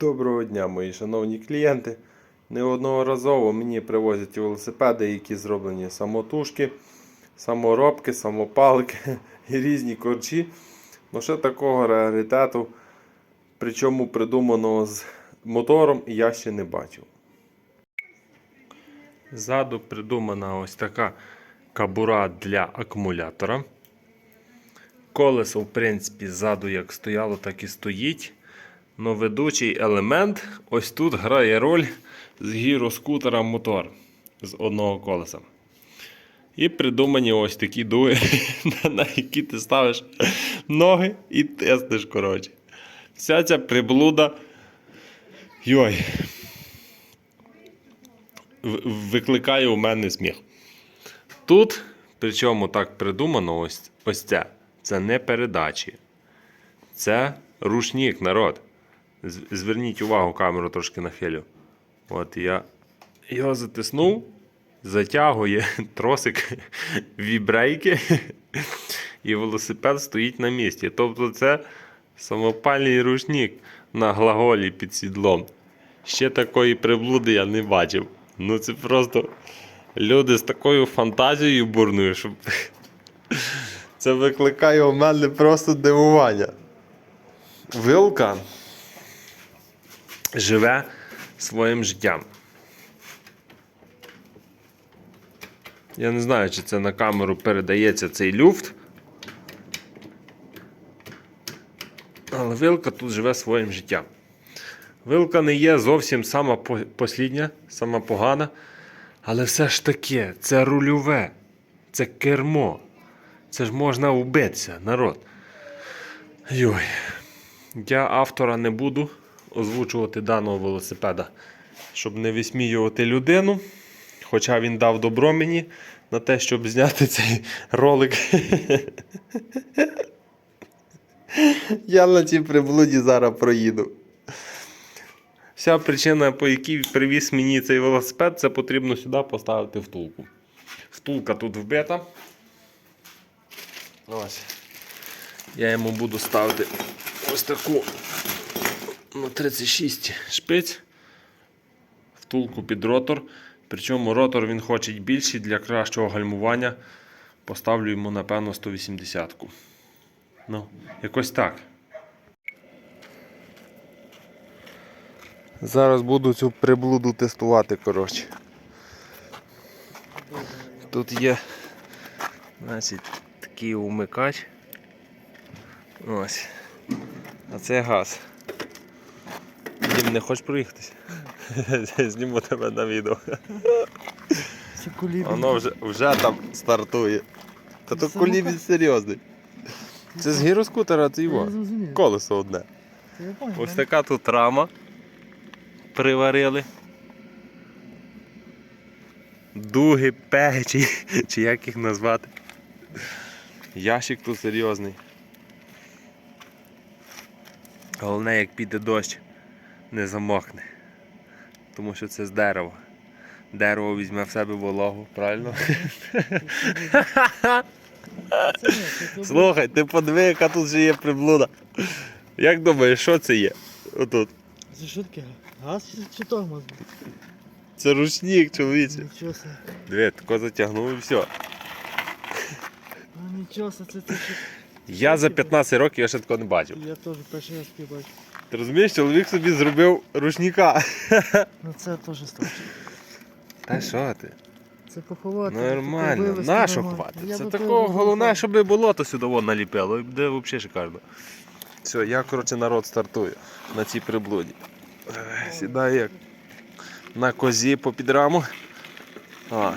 Доброго дня, мої шановні клієнти. Неодноразово мені привозять велосипеди, які зроблені самотужки, саморобки, самопалки і різні корчі. Ну ще такого раритету, причому придуманого з мотором, я ще не бачив. Ззаду придумана ось така кабура для акумулятора. Колесо, в принципі, ззаду як стояло, так і стоїть. Но ведучий елемент ось тут грає роль з гіроскутера мотор з одного колеса. І придумані ось такі дуги, на які ти ставиш ноги і тестиш, коротше. Вся ця приблуда. Йой. Викликає у мене сміх. Тут, причому так придумано, ось, ось це. Це не передачі. Це рушник, народ. Зверніть увагу, камеру трошки нахилю. От я його затиснув, затягує тросик вібрейки, і велосипед стоїть на місці. Тобто це самопальний рушник на глаголі під сідлом. Ще такої приблуди я не бачив. Ну це просто люди з такою фантазією бурною, щоб. Це викликає у мене просто дивування. Вилка живе своїм життям. Я не знаю, чи це на камеру передається цей люфт. Але вилка тут живе своїм життям. Вилка не є зовсім сама послідня, сама погана. Але все ж таки, це рульове, це кермо. Це ж можна вбитися, народ. Йой. Я автора не буду озвучувати даного велосипеда, щоб не висміювати людину. Хоча він дав добро мені на те, щоб зняти цей ролик. Я на цій приблуді зараз проїду. Вся причина, по якій привіз мені цей велосипед, це потрібно сюди поставити втулку. Втулка тут вбита. Ось. Я йому буду ставити ось таку на 36 шпиць, втулку під ротор. Причому ротор він хоче більший для кращого гальмування. Поставлю йому, напевно, 180-ку. Ну, якось так. Зараз буду цю приблуду тестувати, коротше. Тут є значить, такий умикач. Ось. А це газ. Не хочеш проїхатися? Зніму тебе на відео. Ці кулібі. Воно вже, вже там стартує. Та то Це колібін серйозний. Це з гіроскутера це Я його. зрозумів. Колесо одне. Це я Ось така тут рама. Приварили. Дуги, печі, чи як їх назвати. Ящик тут серйозний. Головне, як піде дощ, не замокне. Тому що це з дерева. Дерево візьме в себе вологу, правильно? Слухай, ти подиви, яка тут же є приблуда. Як думаєш, що це є? Отут. Це що таке? Газ чи, тормоз? Це ручник, чоловіче. Нічого себе. Диви, тако затягнув і все. А нічого це, це. Я за 15 років я ще такого не бачив. Я теж перший раз таке бачу. Ти розумієш, чоловік собі зробив рушника. Ну це теж страшно. Та що ти? Це поховати. Нормально, вивезти на нормально. хватить? Я Це такого головне, щоб болото сюди вон наліпило, і буде взагалі шикарно. Все, я, коротше, народ стартую на цій приблуді. Е, Сідаю як на козі по підраму. О,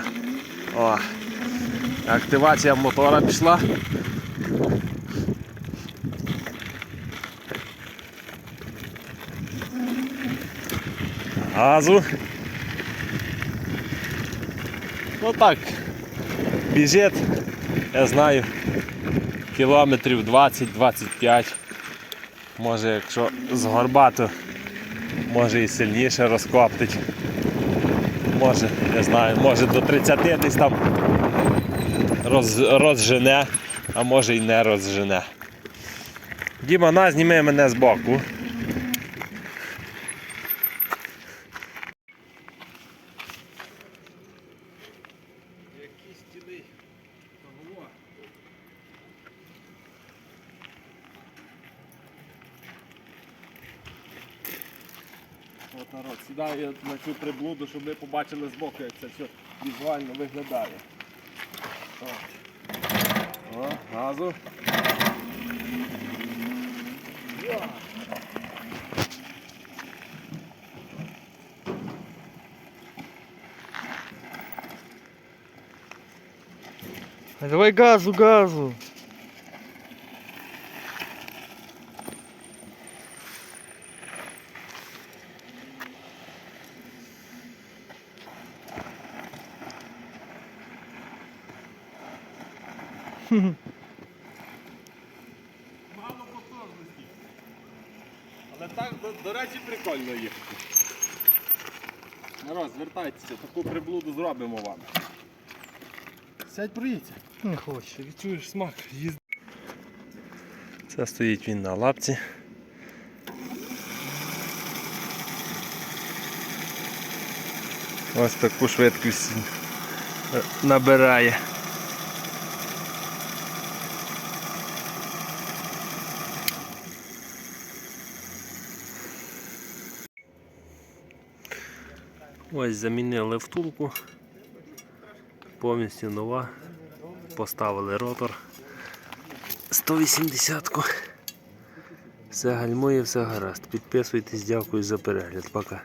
о. Активація мотора пішла. Газу. Ну так, біжить, я знаю, кілометрів 20-25. Може, якщо з горбату, може і сильніше розкоптить. Може, не знаю, може до 30 десь там роз, розжене, а може і не розжене. Діма, на, зніми мене з боку. дві стіни договор. От народ, сідаю на цю приблуду, щоб ви побачили з боку, як це все візуально виглядає. О газу. Yeah. Давай газу, газу. Мало потужності. Але так, до, до речі, прикольно їхати. Народ, звертайтеся, таку приблуду зробимо вам. Сядь проїдься. Не хоче. Відчуєш смак їзди. Це стоїть він на лапці. Ось таку швидкість е, набирає. Ось замінили втулку. Повністю нова. Поставили ротор. 180-ку. Все гальмує, все гаразд. Підписуйтесь, дякую за перегляд. Пока.